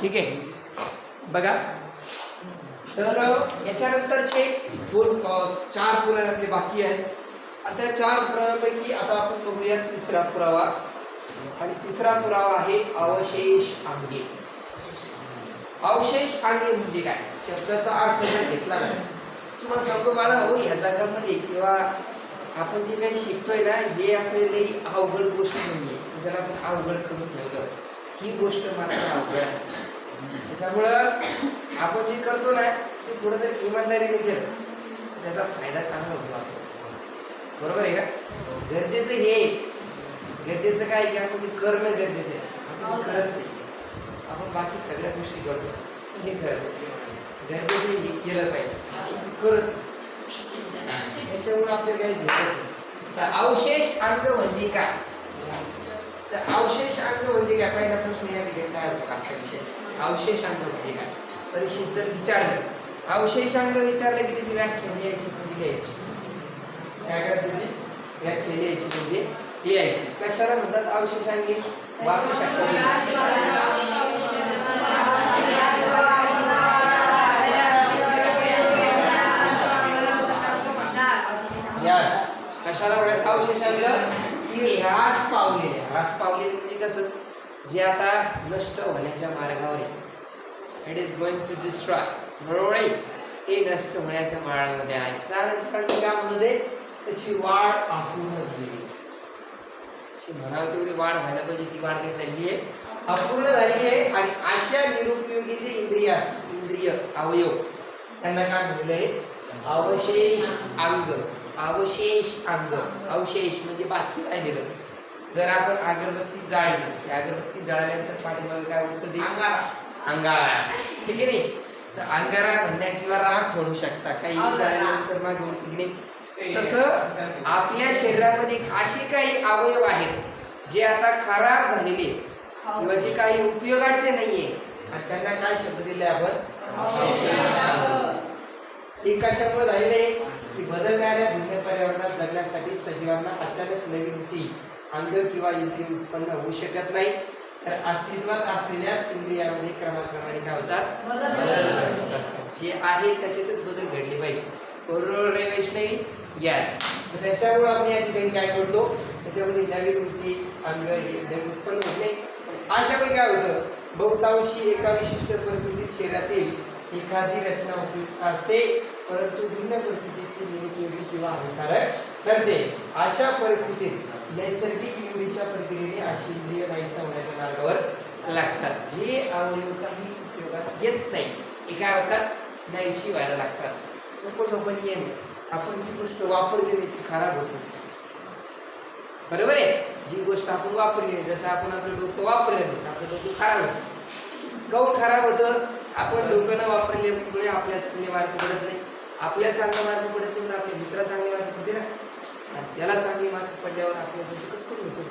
ठीक आहे. बघा. तर याच्यानंतरचे दोन चार पुरावे आपले बाकी आहेत. आता त्या चार पुराव्यापैकी आता आपण बघूया तिसरा पुरावा. आणि तिसरा पुरावा आहे अवशेष अंगे अवशेष अंगे म्हणजे काय? शब्दाचा अर्थ जर घेतला ना किंवा सांगतो बाळा हो ह्या जगामध्ये किंवा आपण जे काही शिकतोय ना हे असं लई अवघड गोष्ट नाही आहे ज्याला आपण अवघड करून ठेवलं ही गोष्ट मात्र अवघड आहे. त्याच्यामुळं आपण जे करतो ना ते थोडं जर इमानदारीने केलं त्याचा फायदा चांगला होतो आपल्याला. बरोबर आहे का? गरजेचं हे. गरजेचं काय की आपण ते करणं गरजेचं आहे. आपण ते करत नाही. आपण बाकी सगळ्या गोष्टी करतो. हे नाही. गरजेचं हे केलं पाहिजे. आपण करत. त्याच्यामुळे आपल्याला काही भेटत नाही. तर अवशेष अंग म्हणजे काय? तर अवशेष अंग म्हणजे काय? पहिला प्रश्न या ठिकाणी काय अवशेष अंग म्हणजे काय? परीक्षेत जर विचारलं अवशेष अंग विचारलं की त्याची व्याख्या लिहायची म्हणजे लिहायची. काय करायची व्याख्या लिहायची म्हणजे लिहायची. कशाला म्हणतात अवशेष अंगी वापरू यस कशाला म्हणायचं? अवशेष अंग की ह्रास पावलेले ह्रास पावलेले म्हणजे कसं जे आता नष्ट होण्याच्या मार्गावर आहे. It is going to destroy बरोबर आहे ते नष्ट होण्याच्या मार्गामध्ये आहे. त्यानंतर काय म्हणते त्याची वाढ अपूर्ण झालेली म्हणावं तेवढी वाढ व्हायला पाहिजे ती वाढ काही झाली आहे अपूर्ण झाली आहे आणि अशा निरुपयोगी जे इंद्रिय असतात इंद्रिय अवयव त्यांना काय म्हणलेलं आहे? अवशेष अंग. अवशेष अंग. अवशेष म्हणजे बाकी राहिलेलं. जर आपण अगरबत्ती जाळली अगरबत्ती जाळल्यानंतर पाठीमागे काय होतं ते? अंगारा. ठीक आहे नाही तर अंगारा म्हणण्या किंवा राख म्हणू शकता. काही जाळल्यानंतर मागे होतं की नाही? तसं आपल्या शरीरामध्ये असे काही अवयव आहेत जे आता खराब झालेले आहेत. किंवा जे काही उपयोगाचे नाहीये. त्यांना काय शब्द दिले आपण? ते कशामुळे झालेले की बदलणाऱ्या भिन्न पर्यावरणात जगण्यासाठी सजीवांना अचानक नवीन वृत्ती अंग किंवा इंद्रिय उत्पन्न होऊ शकत नाही. तर अस्तित्वात असलेल्याच इंद्रियामध्ये क्रमाक्रमाने काय होतात बदल असतात. जे आहे त्याच्यातच बदल घडले पाहिजे. बरोबर रे वैष्णवी? यस त्याच्यामुळे आपण या ठिकाणी काय करतो? त्याच्यामध्ये नवीन वृत्ती अंग हे नवीन उत्पन्न होत नाही. अशामुळे काय होतं? बहुतांशी एका विशिष्ट परिस्थितीत शरीरातील एखादी रचना उपयुक्त असते परंतु भिन्न परिस्थितीत ती निरुपयोगी किंवा हानिकारक ठरते. अशा परिस्थितीत नैसर्गिक निवडीच्या प्रक्रियेने अशी इंद्रिय नाहीसा होण्याच्या मार्गावर लागतात जे अवयव काही उपयोगात येत नाही. एका अर्थात नाहीशी व्हायला लागतात. सोपं सोपं नियम आपण जी गोष्ट वापरली नाही ती खराब होते. बरोबर आहे? जी गोष्ट आपण वापरली नाही जसं आपण आपलं डोकं वापरलं नाही आपलं डोकं खराब होतं. कौन खराब होतं? आपण डोकं न वापरल्यामुळे आपल्या चांगले मार्क पडत नाही. आपल्या चांगले मार्क पडत नाही म्हणून आपल्या मित्र चांगले मार्क पडते ना. आणि त्याला चांगले मार्क पडल्यावर आपल्या डोकं कसं करून होतो.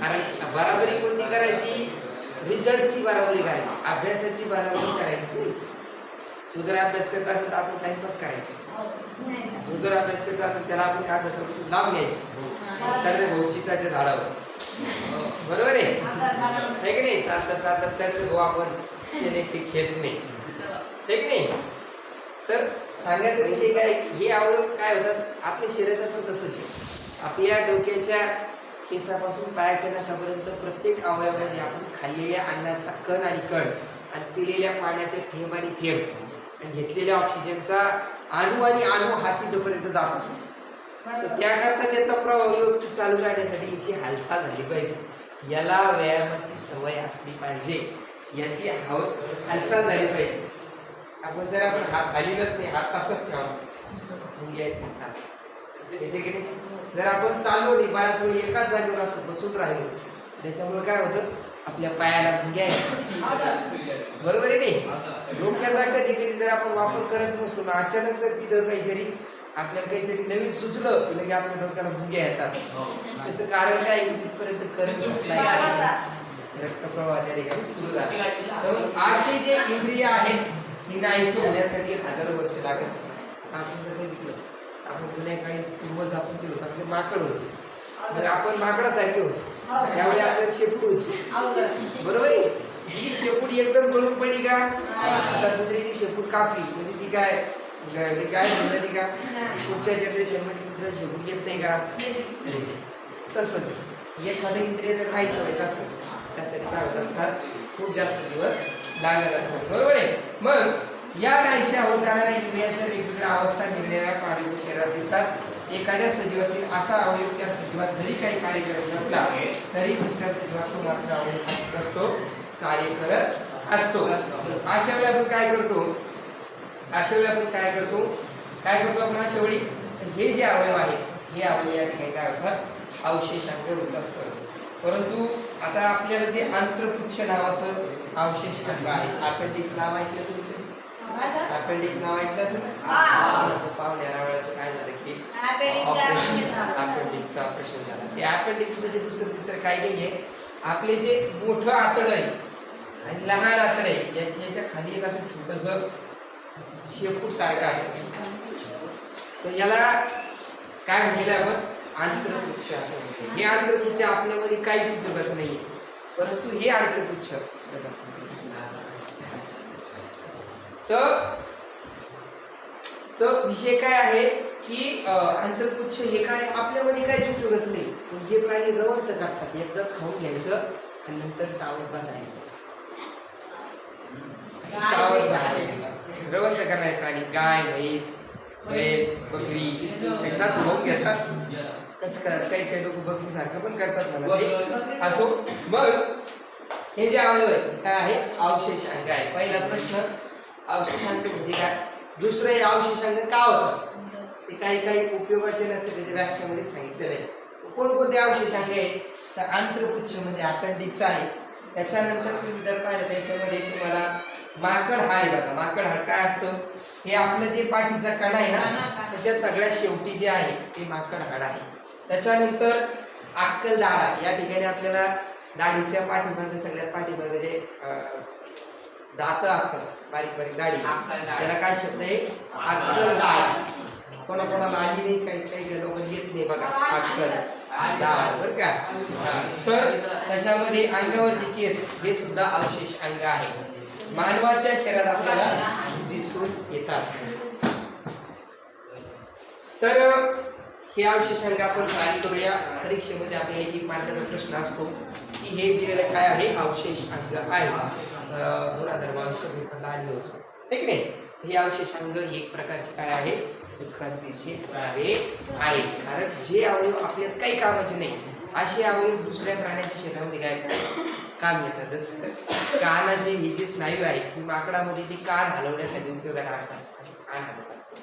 कारण बराबरी कोणती करायची? रिझल्टची बराबरी करायची. अभ्यासाची बराबरी करायची नाही. तू जर अभ्यास करत असेल तर आपण टाइमपास करायचा. तू जर अभ्यास करत असेल त्याला आपण त्या अभ्यासापासून लाभ घ्यायची. तर भाऊचीचाच्या झाडावर. बरोबर आहे? की नाही? चालता चालता चालले भाऊ आपण. शेणे ते खेत नाही. है की नाही? तर सांगायचा विषय काय हे आवड काय होतात आपल्या शरीराचं पण तसंच आहे. आपल्या डोक्याच्या केसापासून पायाच्या नखापर्यंत प्रत्येक अवयवामध्ये आपण खाल्लेल्या अन्नाचा कण आणि कण आणि पिलेल्या पाण्याचे थेंब आणि थेंब आणि घेतलेल्या ऑक्सिजनचा अणू आणि अणू हा तिथपर्यंत जात असतो. तर त्याकरता त्याचा प्रवाह व्यवस्थित चालू राहण्यासाठी याची हालचाल झाली पाहिजे. याला व्यायामाची सवय असली पाहिजे. याची हव हालचाल झाली पाहिजे. आपण जर आपण हात हलिलत नाही हात तसंच ठेवा नाही? जर आपण चाललो नाही बऱ्याच वेळी एकाच जागेवर असं बसून राहिलो त्याच्यामुळे काय होतं? आपल्या पायाला मुंग्या आहेत बरोबर आहे नाही? डोक्याचा कधी कधी जर आपण वापर करत नसतो ना अचानक जर तिथं काहीतरी आपल्याला काहीतरी नवीन सुचलं की लगे आपल्या डोक्याला मुंग्या येतात. त्याचं कारण काय आहे? की तिथपर्यंत करंट सप्लाय रक्तप्रवाह त्या ठिकाणी सुरू झाला. तर असे जे इंद्रिय आहेत ही नाहीसे होण्यासाठी हजारो वर्ष लागत. आपण जर बघितलं आपण जुन्या काळी पूर्वज आपण ते होतं आपले माकड होते. मग आपण माकडासारखे होतो. त्यावेळी आपल्याला शेपूट होती. बरोबर आहे? ही शेपूट एकदम गळून पडली का? आता कुत्रीने शेपूट कापली. म्हणजे ती काय? ती काय झाली का? पुढच्या जनरेशनमध्ये कुत्र्याला शेपूट येत नाही का? तसंच. एखादं इंद्रिय जर नाही सवयचं असेल त्यासाठी काय होत असतात खूप जास्त दिवस लागत असतात. बरोबर आहे? मग या नाहीशा होत जाणाऱ्या इंद्रियाच्या वेगवेगळ्या अवस्था निर्णया प्राणीच्या शरीरात दिसतात. एखाद्या सजीवातील असा अवयव त्या सजीवात जरी काही कार्य करत नसला तरी दुसऱ्या सजीवात तो मात्र अवयव असतो कार्य करत असतो. अशा वेळी आपण काय करतो? अशा वेळी आपण काय करतो? काय करतो आपण अशा वेळी? हे जे अवयव आहेत हे अवयव या ठिकाणी काय होतात अवशेषांकडे विकास करतो परंतु आता आपल्याला जे आंत्रपुच्छ नावाचं अवशेष अंग आहे अपेंडिक्स नाव ऐकलं तुम्ही अपेंडिक्स नाव ऐकलं असेल ना? हा. कोणाचं पाहुण्या वेळाचं काय झालं की. अपेंडिक्सचं ऑपरेशन झालं. ते अपेंडिक्स म्हणजे दुसरं तिसरं काही नाहीये. आपले जे मोठं आतडं आहे आणि लहान आतडं आहे याच्या याच्या खाली एक असं छोटस शेपूट सारखं असतं. तर याला काय म्हणलेलं आहे आपण? आंतरपुच्छ असं म्हणतो हे आंतरपुच्छ आपल्यामध्ये काहीच उपयोगाचं नाही. परंतु हे आंतरपुच्छ तर तर विषय काय आहे की आंतरपुच्छ हे काय? आपल्यामध्ये काहीच उपयोगाचं नाही. पण जे प्राणी रवंत करतात एकदाच खाऊन घ्यायचं आणि नंतर चावत बसायचं रवंत करणारे प्राणी गाय म्हैस बैल बकरी एकदाच खाऊन घेतात. कसं का- काही काही लोक बकरी सारखं पण करतात मला ते असो. मग हे जे अवयव हे काय आहे अवशेषांक आहे. पहिला प्रश्न अवशेषांक म्हणजे काय? दुसरं हे अवशेषांक का होतं? ते काही काही उपयोगाचे नसते त्याच्या व्याख्यामध्ये सांगितलेलं आहे. कोणकोणते अवशेषांक आहे तर आंतरपुच्छ म्हणजे अपेंडिक्स आहे. त्याच्यानंतर तुम्ही जर पाहिलं त्याच्यामध्ये तुम्हाला माकड हाड आहे बघा. माकड हाड काय असतं? हे आपलं जे पाठीचा कणा आहे ना त्याच्या सगळ्यात शेवटी जे आहे ते माकड हाड आहे. त्याच्यानंतर अक्कल दाढ आहे या ठिकाणी आपल्याला दाढीच्या पाठीमागे सगळ्यात पाठीमागे जे दात असतात बारीक बारीक दाढी त्याला काय शब्द आहे? अक्कल दाढ कोणा कोणाला आली नाही काही काही लोक येत नाही बघा. अक्कल दाढ बरं का. तर त्याच्यामध्ये अंगावरचे केस हे सुद्धा अवशेष अंग आहे. मानवाच्या शरीरात आपल्याला दिसून येतात. तर हे अवशेषांक आपण काय करूया. परीक्षेमध्ये आपल्याला एक एक प्रश्न असतो की हे दिलेलं काय आहे? अवशेष अंग आहे. दोन हजार बावीस पेपरला आलेलं होतं. ठीक नाही हे अवशेषांग हे एक प्रकारचे काय आहे? उत्क्रांतीचे प्रावे आहे कारण जे अवयव आपल्यात काही कामाचे नाही असे अवयव दुसऱ्या प्राण्याच्या शरीरामध्ये काय काम येतात. जसं तर कानाचे हे जे स्नायू आहेत की माकडामध्ये ते कान हलवण्यासाठी उपयोगाला असतात असे कान हलवतात.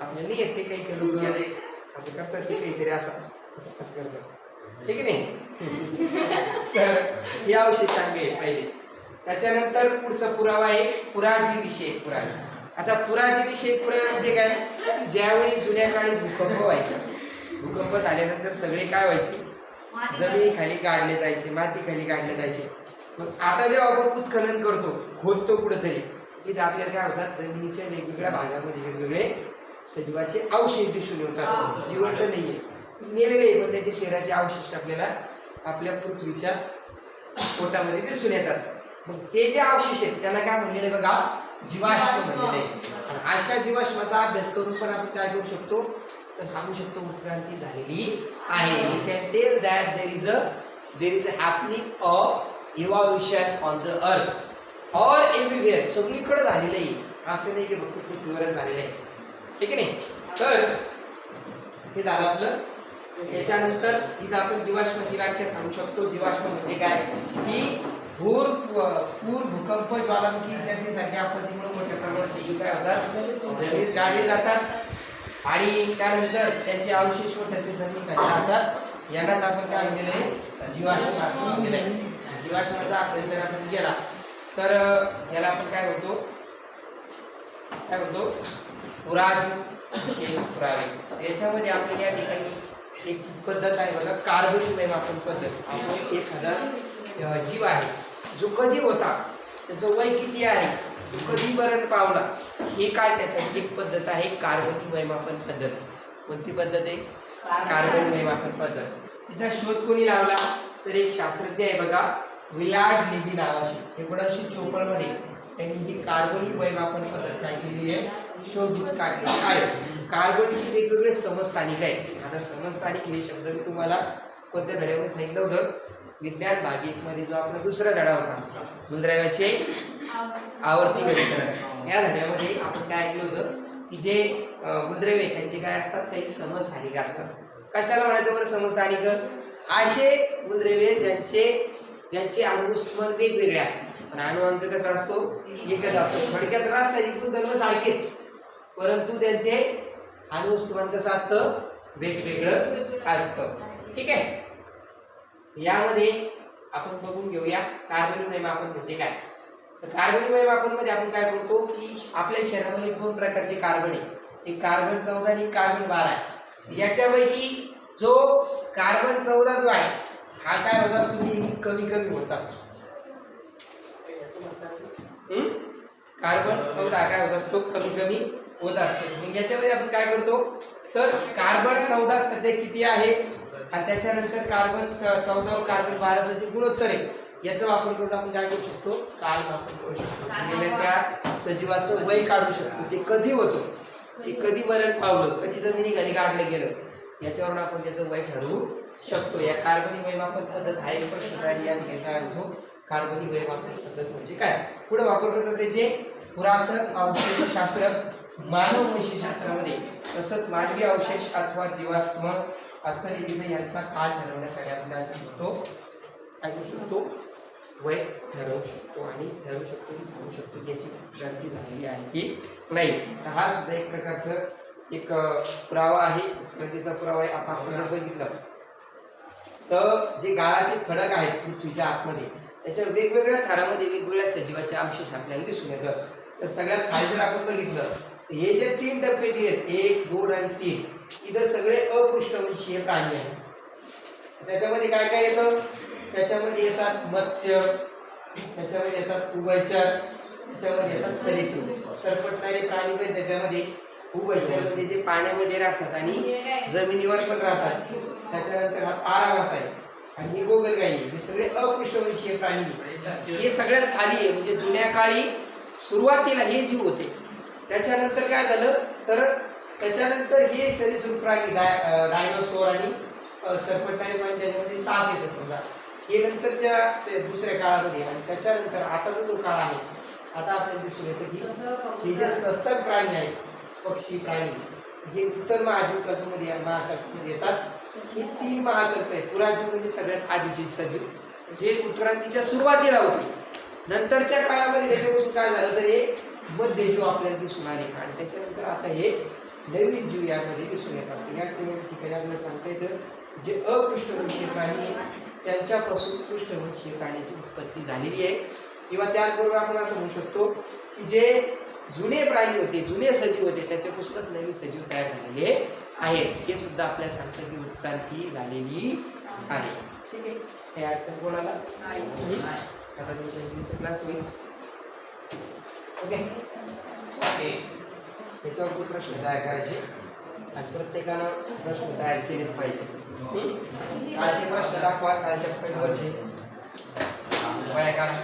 आपल्याला येते काही काही लोक असं करतात ते काहीतरी असं असं करतात ठीक आहे नाही तर हे अवशेषांक आहे पहिले त्याच्यानंतर पुढचा पुरावा आहे पुराजी विषय पुरावे आता पुराजी विषय पुरावे म्हणजे काय ज्यावेळी जुन्या काळी भूकंप व्हायचा भूकंप झाल्यानंतर सगळे काय व्हायचे जमिनी खाली काढले जायचे माती खाली काढले जायचे मग आता जेव्हा आपण उत्खनन करतो खोदतो कुठंतरी तिथे आपल्याला काय होतात जमिनीच्या वेगवेगळ्या भागामध्ये वेगवेगळे सजीवाचे अवशेष दिसून येतात जिवंत नाहीये. मेलेले पण त्याचे शरीराचे अवशेष आपल्याला आपल्या पृथ्वीच्या पोटामध्ये दिसून येतात. मग ते जे अवशेष आहेत त्यांना काय म्हणलेले बघा? जीवाश्म म्हणलेले. आणि अशा जीवाश्माचा अभ्यास करून पण आपण काय करू शकतो? तर सांगू शकतो उत्क्रांती झालेली आहे. You can tell that there is a there is a happening of evolution on the earth or everywhere सगळीकडे झालेलं आहे. असं नाही की फक्त पृथ्वीवरच झालेलं आहे. ठीक आहे नाही? तर हे झालं आपलं. याच्यानंतर इथं आपण जीवाश्माची व्याख्या सांगू शकतो. जीवाश्म म्हणजे काय? की भूर पूर भूकंप ज्वालामुखी इत्यादी सारख्या आपत्तीमुळे मोठ्या प्रमाणात सजीव काय होतात जमिनीत जातात. आणि त्यानंतर त्यांचे अवशेष मोठ्या जमीन काही जातात. यांनाच आपण काय म्हणलेलं आहे? जीवाश्म असं म्हणलेलं आहे जीवाश्माचा अभ्यास जर आपण केला तर याला आपण काय म्हणतो? काय म्हणतो? पुराजी पुरावे. याच्यामध्ये आपल्याला या ठिकाणी एक पद्धत आहे बघा कार्बन वैमापन पद्धत. आपण एखादा जीव आहे जो कधी होता त्याचं वय किती आहे तो कधी मरण पावला हे काढण्यासाठी एक पद्धत आहे कार्बन वैमापन पद्धत. कोणती पद्धत आहे? कार्बन वैमापन पद्धत. तिचा शोध कोणी लावला? तर एक शास्त्रज्ञ आहे बघा विलाड लिबी नावाची. एकोणीसशे चोपन्नमध्ये त्यांनी ही कार्बनी वैमापन पद्धत काय केलेली आहे शोधून काढले काय कार्बनचे वेगवेगळे समस्थानिक आहेत. आता समस्थानिक हे शब्द मी तुम्हाला कोणत्या धड्यावर सांगितलं होतं? विज्ञान भाग जो आपला दुसरा धडा होता. मूलद्रव्याचे आवर्ती वर्गीकरण या धड्यामध्ये आपण काय ऐकलं होतं? की जे अं, त्यांचे काय असतात? काही समस्थानिक असतात. कशाला म्हणायचं बरं समस्थानिक? असे मूलद्रव्य ज्यांचे ज्यांचे अणुस्थमान वेगवेगळे असतात. पण अनुअंक कसा असतो? एकच असतो. थोडक्यात रासायनिक गुणधर्म सारखेच. परंतु त्यांचे अणुस्थमान कसं असतं? वेगवेगळं असतं. ठीक आहे? यामध्ये आपण बघून घेऊया कार्बनी वैमापन म्हणजे काय? तर कार्बनी मैमापनमध्ये आपण काय करतो की आपल्या शरीरामध्ये दोन प्रकारचे कार्बन आहे. एक कार्बन चौदा आणि कार्बन बारा आहे. याच्यापैकी जो कार्बन चौदा जो आहे हा काय होत असतो? नेहमी कमी कमी होत असतो. कार्बन चौदा काय होत असतो? कमी कमी होत असतो. मग याच्यामध्ये आपण काय करतो? तर कार्बन चौदा सध्या किती आहे? आणि त्याच्यानंतर कार्बन चौदा व कार्बन बाराचं जे गुणोत्तर आहे. याचा वापर करून आपण काय करू शकतो? काल वापर करू शकतो. दिलेल्या त्या सजीवाचं वय काढू शकतो. ते कधी होतं? ते कधी मरण पावलं? कधी जमिनीखाली काढलं गेलं? याच्यावरून आपण त्याचं वय ठरवू शकतो. या कार्बनी वैमापन पद्धत हा एक प्रश्न आणि या ठिकाणी काय होतो कार्बनी पद्धत म्हणजे काय? पुढे वापर करतात त्याचे पुरातन अवशेषशास्त्र मानव शास्त्रामध्ये. तसंच मानवी अवशेष अथवा जीवाश्म असणारी विध यांचा काळ ठरवण्यासाठी आपण काय करू शकतो? काय करू शकतो? वय ठरवू शकतो आणि ठरवू शकतो की सांगू शकतो याची क्रांती झालेली आहे की नाही. तर हा सुद्धा एक प्रकारचं एक पुरावा आहे. क्रांतीचा पुरावा आहे. आपण बघितलं. तर जे गाळाचे खडक आहेत पृथ्वीच्या आतमध्ये त्याच्या वेगवेगळ्या थरामध्ये वेगवेगळ्या सजीवाचे अवशेष आपल्याला दिसून येतात तर सगळ्यात खाली जर आपण बघितलं तर हे जे तीन टप्पे दिलेत एक दोन आणि तीन इथं सगळे अपृष्ठवंशीय प्राणी आहेत. त्याच्यामध्ये काय काय येतं? त्याच्यामध्ये येतात मत्स्य त्याच्यामध्ये येतात उभयचर त्याच्यामध्ये येतात सरीसृप. सरपटणारे प्राणी पण त्याच्यामध्ये उभयचर म्हणजे ते पाण्यामध्ये राहतात आणि जमिनीवर पण राहतात. त्याच्यानंतर हा तारावास आहे. आणि हे गोगलगाई हे सगळे अपृष्ठवंशीय प्राणी हे सगळ्यात खाली आहे. म्हणजे जुन्या काळी सुरुवातीला हे जीव होते. त्याच्यानंतर काय झालं? तर त्याच्यानंतर हे सरीसृप प्राणी डाय डायनोसोर आणि अं, सरपटणारे प्राणी त्याच्यामध्ये साप येतं समजा. हे नंतरच्या दुसऱ्या काळामध्ये आणि त्याच्यानंतर आताचा जो काळ आहे आता आपल्याला दिसून येतं की हे जे सस्तन प्राणी आहेत पक्षी प्राणी हे उत्तर महाजीव कल्पमध्ये महाकल्पमध्ये येतात. हे तीन महाकल्प आहेत. पुराजीव म्हणजे सगळ्यात आधीचे सजीव जे उत्क्रांतीच्या सुरुवातीला होते. नंतरच्या काळामध्ये त्याच्यापासून काय झालं तर हे मध्य जीव आपल्याला दिसून आले. आणि त्याच्यानंतर आता हे नवीन जीव यामध्ये दिसून येतात. या ठिकाणी आपल्याला सांगता येतं जे अपृष्ठवंशीय प्राणी आहे त्यांच्यापासून पृष्ठवंशीय प्राण्याची उत्पत्ती झालेली आहे. किंवा त्याचबरोबर आपण असं म्हणू शकतो की जे जुने प्राणी होते जुने सजीव होते त्याच्यापासूनच नवीन सजीव तयार झालेले आहेत. हे सुद्धा आपल्याला सांगतं की उत्क्रांती झालेली आहे. ठीक आहे? हे अडचण कोणाला? आता तुमचा क्लास होईल. ओके त्याच्यावरती प्रश्न तयार करायचे. आणि प्रत्येकानं प्रश्न तयार केलेच पाहिजे? कालचे प्रश्न दाखवा कालच्या पॉईंटवरचे वया काढा.